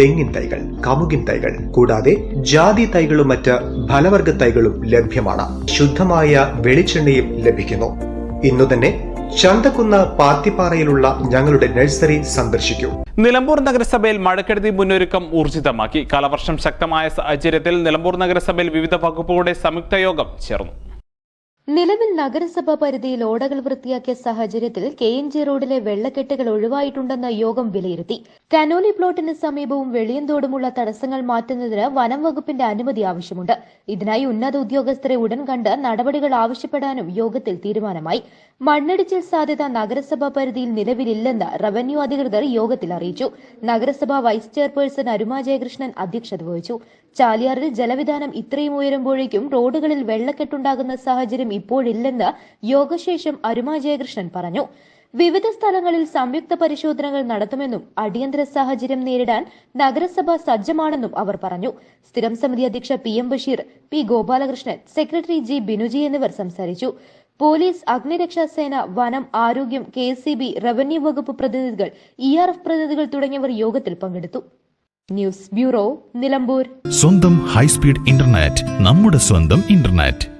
തെങ്ങിൻ തൈകൾ കമുകിൻ തൈകൾ കൂടാതെ ജാതി തൈകളും മറ്റ് ഫലവർഗ തൈകളും ലഭ്യമാണ്. ശുദ്ധമായ വെളിച്ചെണ്ണയും ലഭിക്കുന്നു. ഇന്നു തന്നെ ചന്തക്കുന്ന് പാത്തിപ്പാറയിലുള്ള ഞങ്ങളുടെ നഴ്സറി സന്ദർശിക്കൂ. നിലമ്പൂർ നഗരസഭയിൽ മഴക്കെടുതി മുന്നൊരുക്കം ഊർജിതമാക്കി. കാലവർഷം ശക്തമായ സാഹചര്യത്തിൽ നിലമ്പൂർ നഗരസഭയിൽ വിവിധ വകുപ്പുകളുടെ സംയുക്ത യോഗം ചേർന്നു. നിലവിൽ നഗരസഭാ പരിധിയിൽ ഓടകൾ വൃത്തിയാക്കിയ സാഹചര്യത്തിൽ കെ എൻ ജി റോഡിലെ വെള്ളക്കെട്ടുകൾ ഒഴിവായിട്ടുണ്ടെന്ന് യോഗം വിലയിരുത്തി. കനോലി പ്ലോട്ടിന് സമീപവും വെളിയന്തോടുമുള്ള തടസ്സങ്ങൾ മാറ്റുന്നതിന് വനം വകുപ്പിന്റെ അനുമതി ആവശ്യമുണ്ട്. ഇതിനായി ഉന്നത ഉദ്യോഗസ്ഥരെ ഉടൻ കണ്ട് നടപടികൾ ആവശ്യപ്പെടാനും യോഗത്തിൽ തീരുമാനമായി. മണ്ണിടിച്ചിൽ സാധ്യത നഗരസഭാ പരിധിയിൽ നിലവിലില്ലെന്ന് റവന്യൂ അധികൃതർ യോഗത്തിൽ അറിയിച്ചു. നഗരസഭാ വൈസ് ചെയർപേഴ്സൺ അരുമ ജയകൃഷ്ണൻ അധ്യക്ഷത വഹിച്ചു. ചാലിയാറിൽ ജലവിധാനം ഇത്രയും ഉയരുമ്പോഴേക്കും റോഡുകളിൽ വെള്ളക്കെട്ടുണ്ടാകുന്ന സാഹചര്യം ഇപ്പോഴില്ലെന്ന് യോഗശേഷം അരുമ ജയകൃഷ്ണൻ പറഞ്ഞു. വിവിധ സ്ഥലങ്ങളിൽ സംയുക്ത പരിശോധനകൾ നടത്തുമെന്നും അടിയന്തര സാഹചര്യം നേരിടാൻ നഗരസഭ സജ്ജമാണെന്നും അവർ പറഞ്ഞു. സ്ഥിരം സമിതി അധ്യക്ഷ P M Basheer P Gopalakrishnan secretary G Binuji എന്നിവർ സംസാരിച്ചു. പോലീസ് അഗ്നിരക്ഷാസേന വനം ആരോഗ്യം K S C B revenue വകുപ്പ് പ്രതിനിധികൾ ഇ ആർ എഫ് പ്രതിനിധികൾ തുടങ്ങിയവർ യോഗത്തിൽ പങ്കെടുത്തു. News bureau Nilambur. സ്വന്തം ഹൈസ്പീഡ് ഇന്റർനെറ്റ് നമ്മുടെ സ്വന്തം ഇന്റർനെറ്റ്.